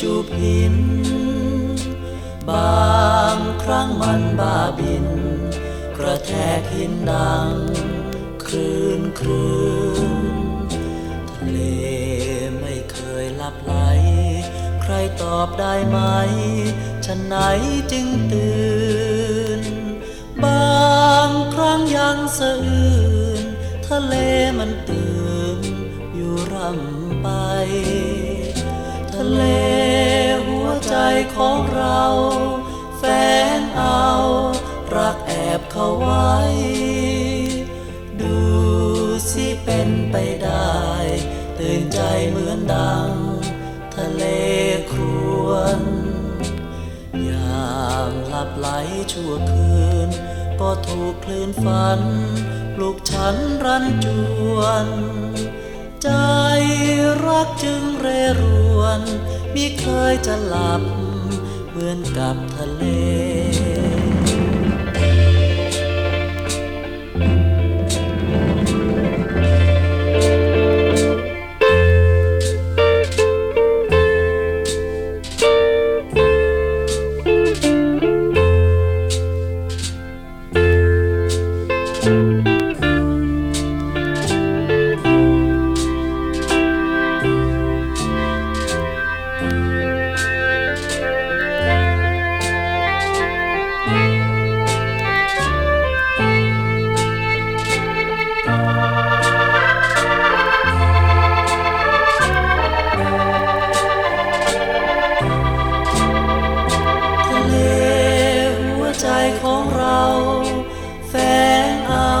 จูบหิน บางครั้งมันบ้าบิน แทกหินดังคลื่นคลื่นทะเลไม่เคยลับไหล ใครตอบได้ไหม ฉันไหนจึงตื่น บางครั้งยังสะอื้นทะเลมันตื่นอยู่ร่ำไป ทะเลหัวใจของเรา บเขาไว้ ดูสิเป็นไปได้ ตื่นใจเหมือนดัง ทะเลครวนยามหลับไหลชั่วคืน ก็ถูกคลื่นฝันปลุกฉันรันจวน ใจรักจึงเรรวนมิเคยจะหลับ เหมือนกับทะเล ของเราแฝงเอา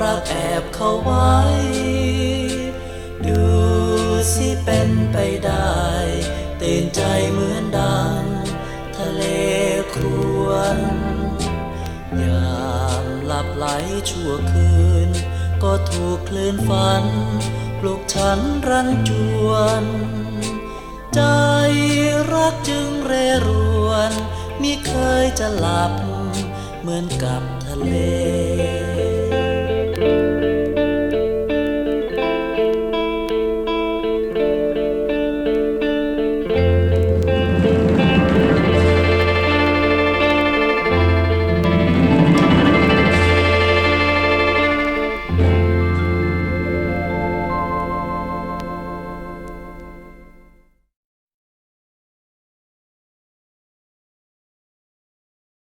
รักแอบเข้าไว้ ดูสิเป็นไปได้ตื่นใจเหมือนดัง ทะเลครวนยามหลับไหลชั่วคืน ก็ถูกคลื่นฝัน ปลุกฉันรันจวน ใจรักจึงเรรวน มิเคยจะหลับเหมือนกับทะเล